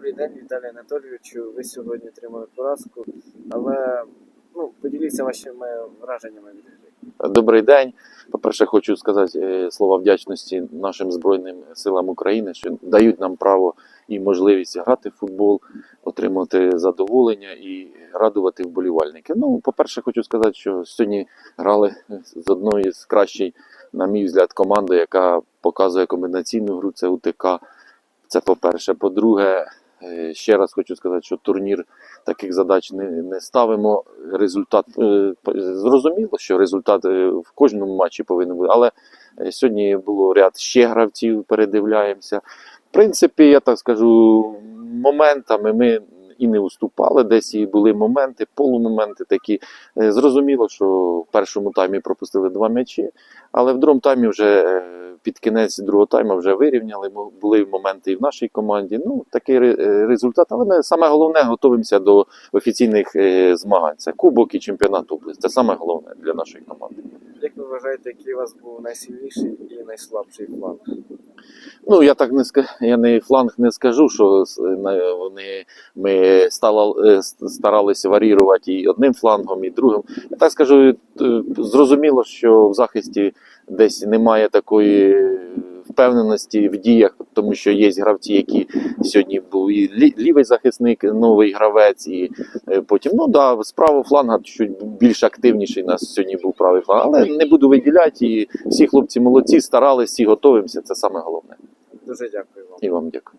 Добрий день, Віталій Анатолійовичу. Ви сьогодні отримали поразку, але ну, поділіться вашими враженнями від гри. Добрий день. По-перше, хочу сказати е, слова вдячності нашим Збройним силам України, що дають нам право і можливість грати в футбол, отримати задоволення і радувати вболівальники. Ну, по-перше, хочу сказати, що сьогодні грали з одної з кращої, на мій взгляд, команди, яка показує комбінаційну гру, це УТК. Це по-перше. По-друге, е, ще раз хочу сказати, що турнір таких задач не, не ставимо. Результат е, зрозуміло, що результат е, в кожному матчі повинен бути. Але е, сьогодні було ряд ще гравців, передивляємося. В принципі, я так скажу, моментами ми і не уступали. Десь і були моменти, полумоменти такі. Е, Зрозуміло, що в першому таймі пропустили два м'ячі, але в другому таймі вже е, під кінець другого тайму вже вирівняли. Були моменти і в нашій команді. Ну, такий е, результат. Але ми саме головне готуємося до офіційних змагань. Це кубок і чемпіонат області. Це саме головне для нашої команди. Як ви вважаєте, який у вас був найсильніший і найслабший фланг? Ну, я так не ска- я не фланг не скажу, що вони ми стала, е, старалися варірувати і одним флангом, і другим. Я так скажу, е, зрозуміло, що в захисті десь немає такої впевненості в діях, тому що є гравці, які сьогодні був і лі- лівий захисник, новий гравець, і е, потім, ну да, з правого фланга чуть більш активніший нас сьогодні був правий фланг, але не буду виділяти. І всі хлопці молодці, старалися, всі готуємося. Це саме головне. Дуже дякую вам. І вам дякую.